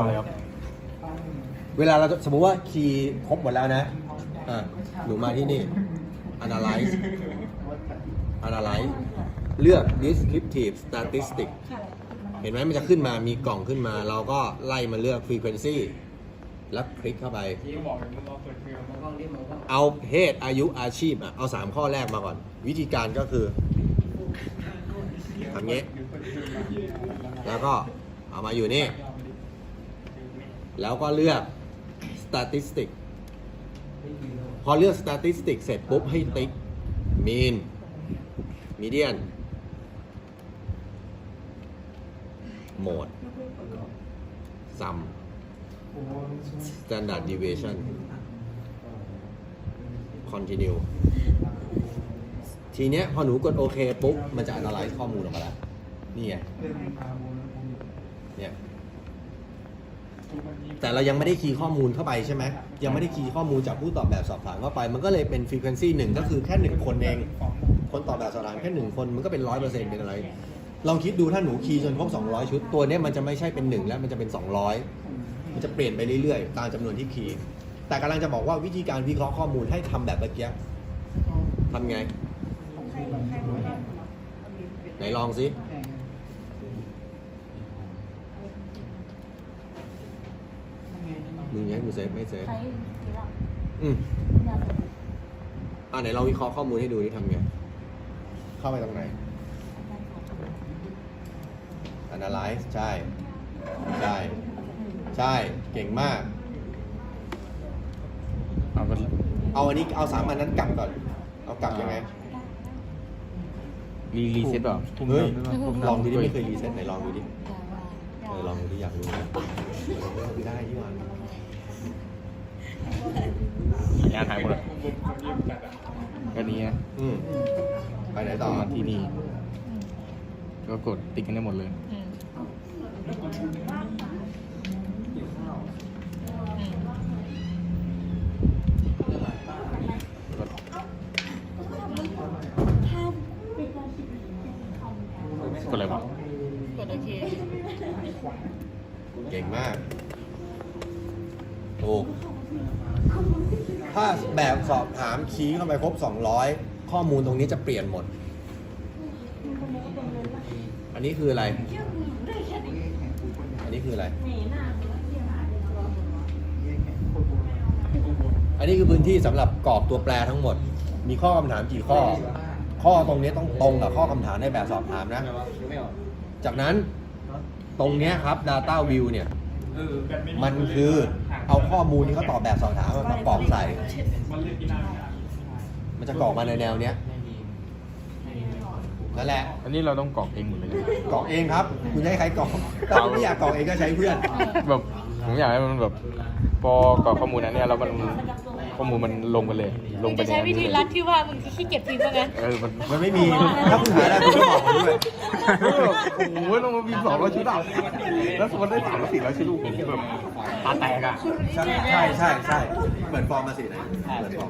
อะไรครับเวลาเราสมมติว่าคีย์ครบหมดแล้วนะอะหนูมาที่นี่ analyze analyze เลือก descriptive statistic เห็นไหมมันจะขึ้นมามีกล่องขึ้นมา เราก็ไล่มาเลือก frequency แล้วคลิกเข้าไป เอาเพศอายุอาชีพอะ เอา 3 ข้อแรกมาก่อน วิธีการก็คือทำงี้แล้วก็เอามาอยู่นี่ แล้วก็เลือก statistic พอเลือก statistic เสร็จปุ๊บให้ติ๊ก mean median mode sum standard deviation continue ทีเนี้ยพอหนูกดโอเคปุ๊บ มันจะ analyze ข้อมูลออกมาแล้ว นี่ไงเนี่ย แต่เรายังไม่ได้คีย์ข้อมูลเข้าไปใช่ไหมยังไม่ได้คีย์ข้อมูลจากผู้ตอบแบบสอบถามเข้าไป มันก็เลยเป็น frequency หนึ่งก็คือแค่หนึ่งคนเอง คนตอบแบบสอบถามแค่หนึ่งคนมันก็เป็นร้อยเปอร์เซ็นต์เป็นอะไรลองคิดดูถ้าหนูคีย์จนครบ200 ชุด ตัวเนี้ยมันจะไม่ใช่เป็นหนึ่งแล้วมันจะเป็น 200 มันจะเปลี่ยนไปเรื่อยๆ ตามจำนวนที่คีย์แต่กำลังจะบอกว่าวิธีการวิเคราะห์ข้อมูลให้ทำแบบเมื่อกี้ทำไง ไหนลองสิ มึงอยังกูเซฟไม่เซฟใช้ทีละอืมยาเสพติดอ่าไหนลองวิเคราะห์ข้อมูลให้ดูนี่ทำไง เข้าไปตรงไหน analyze ใช่ ใช่ ใช่ เก่งมาก เอาไปเอาอันนี้เอาสามอันนั้นกลับก่อน เอากลับยังไง รีรีเซ็ตเหรอเฮ้ยทุ่มลองดูดิด้วยไม่เคยรีเซ็ตไหนลองดูดิ ยาบ้าเออลองดูดิอยากรู้นะเออได้ที่วัน งานหายหมดเลยก็นี้นะอืมไปไหนต่อมาที่นี่ ก็กดติ๊กกันได้หมดเลย อืมห้ามกดอะไรวะกดโอเคเก่งมากถูก ถ้าแบบสอบถามคีย์เข้าไปครบ 200 ข้อมูลตรงนี้จะเปลี่ยนหมด อันนี้คืออะไร อันนี้คืออะไร อันนี้คือพื้นที่สำหรับกรอบตัวแปรทั้งหมด มีข้อคำถามกี่ข้อ ข้อตรงนี้ต้องตรงกับข้อคำถามในแบบสอบถามนะ จากนั้นตรงนี้ครับ Data View เนี่ย มันคือ เอาข้อมูลที่เขาตอบแบบสอบถามมากรอกใส่ มันจะกรอกมาในแนวเนี้ยนั่นแหละอันนี้เราต้องกรอกเองหมดเลยนะกรอกเองครับ คุณจะให้ใครกรอกถ้าคุณไม่อยากกรอกเองก็ใช้เพื่อน แบบผมอยากให้มันแบบพอกรอกข้อมูลนั้นเนี่ยแล้วมัน ข้อมูลมันลงไปเลย ลงไปจะในใช้นั้นวิธีเลยรัดที่ว่ามึงขี้เกียจพิมพ์ว่างั้นเออมันมันไม่มีถ้าคุณหาได้คุณก็บอกผมด้วย โอ้โหต้องมาพิมพ์สองร้อยชุดอะแล้วสมมติได้สามร้อยสี่ร้อยชุดลูกผมแบบตาแตกอะ ใช่ใช่ใช่ใช่เปิดฟอร์มมาสิไหนเปิดฟอร์ม